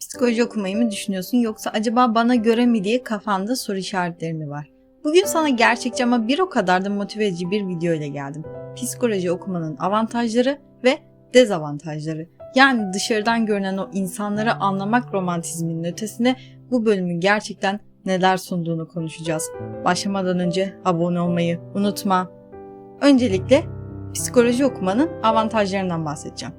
Psikoloji okumayı mı düşünüyorsun yoksa acaba bana göre mi diye kafanda soru işaretleri mi var? Bugün sana gerçekçi ama bir o kadar da motive edici bir video ile geldim. Psikoloji okumanın avantajları ve dezavantajları. Yani dışarıdan görünen o insanları anlamak romantizminin ötesinde bu bölümün gerçekten neler sunduğunu konuşacağız. Başlamadan önce abone olmayı unutma. Öncelikle psikoloji okumanın avantajlarından bahsedeceğim.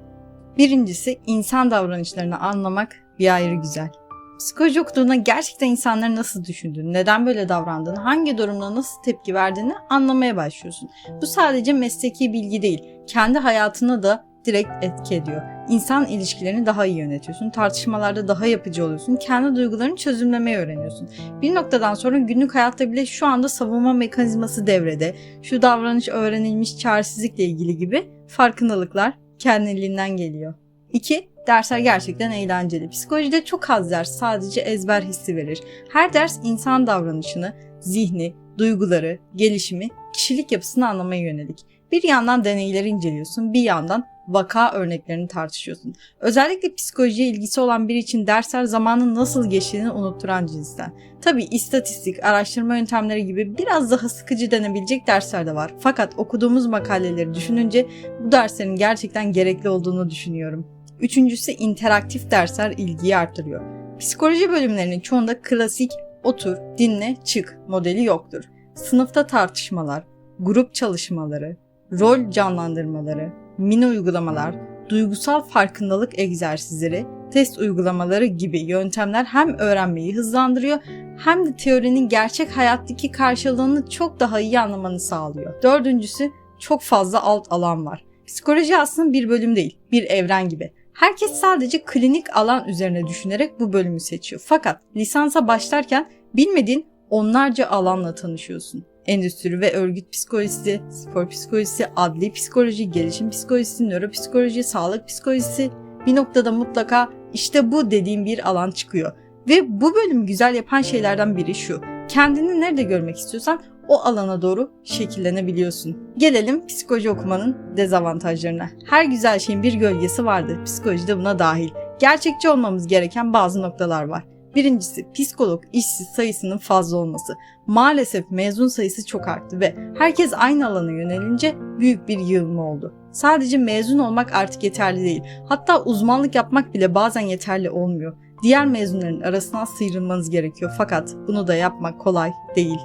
Birincisi insan davranışlarını anlamak bir ayrı güzel. Psikoloji okuduğunda gerçekten insanların nasıl düşündüğünü, neden böyle davrandığını, hangi durumda nasıl tepki verdiğini anlamaya başlıyorsun. Bu sadece mesleki bilgi değil, kendi hayatına da direkt etki ediyor. İnsan ilişkilerini daha iyi yönetiyorsun, tartışmalarda daha yapıcı oluyorsun, kendi duygularını çözümlemeyi öğreniyorsun. Bir noktadan sonra günlük hayatta bile şu anda savunma mekanizması devrede, şu davranış öğrenilmiş çaresizlikle ilgili gibi farkındalıklar kendiliğinden geliyor. 2. Dersler gerçekten eğlenceli. Psikolojide çok az ders sadece ezber hissi verir. Her ders insan davranışını, zihni, duyguları, gelişimi, kişilik yapısını anlamaya yönelik. Bir yandan deneyleri inceliyorsun, bir yandan vaka örneklerini tartışıyorsun. Özellikle psikolojiye ilgisi olan biri için dersler zamanın nasıl geçtiğini unutturan cinsten. Tabi istatistik, araştırma yöntemleri gibi biraz daha sıkıcı denebilecek dersler de var. Fakat okuduğumuz makaleleri düşününce bu derslerin gerçekten gerekli olduğunu düşünüyorum. Üçüncüsü interaktif dersler ilgiyi arttırıyor. Psikoloji bölümlerinin çoğunda klasik otur, dinle, çık modeli yoktur. Sınıfta tartışmalar, grup çalışmaları, rol canlandırmaları, mini uygulamalar, duygusal farkındalık egzersizleri, test uygulamaları gibi yöntemler hem öğrenmeyi hızlandırıyor hem de teorinin gerçek hayattaki karşılığını çok daha iyi anlamanı sağlıyor. Dördüncüsü çok fazla alt alan var. Psikoloji aslında bir bölüm değil, bir evren gibi. Herkes sadece klinik alan üzerine düşünerek bu bölümü seçiyor. Fakat lisansa başlarken bilmediğin onlarca alanla tanışıyorsun. Endüstri ve örgüt psikolojisi, spor psikolojisi, adli psikoloji, gelişim psikolojisi, nöropsikoloji, sağlık psikolojisi bir noktada mutlaka işte bu dediğim bir alan çıkıyor. Ve bu bölüm güzel yapan şeylerden biri şu. Kendini nerede görmek istiyorsan o alana doğru şekillenebiliyorsun. Gelelim psikoloji okumanın dezavantajlarına. Her güzel şeyin bir gölgesi vardır. Psikoloji de buna dahil. Gerçekçi olmamız gereken bazı noktalar var. Birincisi psikolog işsiz sayısının fazla olması. Maalesef mezun sayısı çok arttı ve herkes aynı alana yönelince büyük bir yığılma oldu. Sadece mezun olmak artık yeterli değil. Hatta uzmanlık yapmak bile bazen yeterli olmuyor. Diğer mezunların arasından sıyrılmanız gerekiyor fakat bunu da yapmak kolay değil.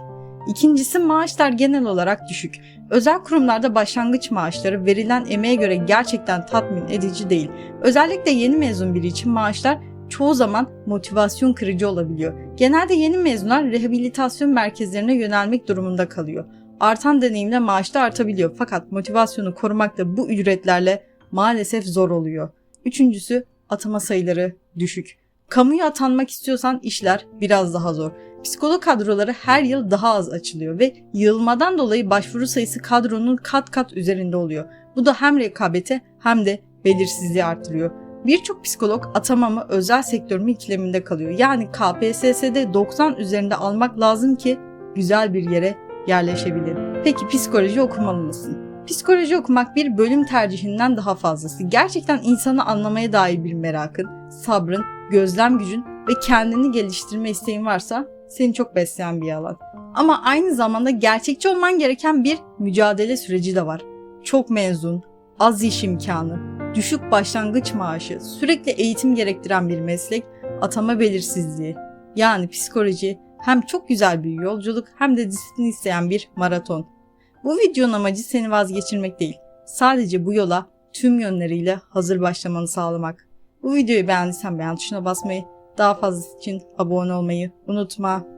İkincisi maaşlar genel olarak düşük. Özel kurumlarda başlangıç maaşları verilen emeğe göre gerçekten tatmin edici değil. Özellikle yeni mezun biri için maaşlar çoğu zaman motivasyon kırıcı olabiliyor. Genelde yeni mezunlar rehabilitasyon merkezlerine yönelmek durumunda kalıyor. Artan deneyimle maaş da artabiliyor fakat motivasyonu korumak da bu ücretlerle maalesef zor oluyor. Üçüncüsü atama sayıları düşük. Kamuya atanmak istiyorsan işler biraz daha zor. Psikolog kadroları her yıl daha az açılıyor ve yığılmadan dolayı başvuru sayısı kadronun kat kat üzerinde oluyor. Bu da hem rekabete hem de belirsizliği artırıyor. Birçok psikolog atama mı özel sektör mü ikileminde kalıyor. Yani KPSS'de 90 üzerinde almak lazım ki güzel bir yere yerleşebilir. Peki psikoloji okumalı mısın? Psikoloji okumak bir bölüm tercihinden daha fazlası. Gerçekten insanı anlamaya dair bir merakın, sabrın, gözlem gücün ve kendini geliştirme isteğin varsa seni çok besleyen bir alan. Ama aynı zamanda gerçekçi olman gereken bir mücadele süreci de var. Çok mezun, az iş imkanı, düşük başlangıç maaşı, sürekli eğitim gerektiren bir meslek, atama belirsizliği. Yani psikoloji hem çok güzel bir yolculuk hem de disiplin isteyen bir maraton. Bu videonun amacı seni vazgeçirmek değil. Sadece bu yola tüm yönleriyle hazır başlamanı sağlamak. Bu videoyu beğendiysen beğen tuşuna basmayı, daha fazlası için abone olmayı unutma.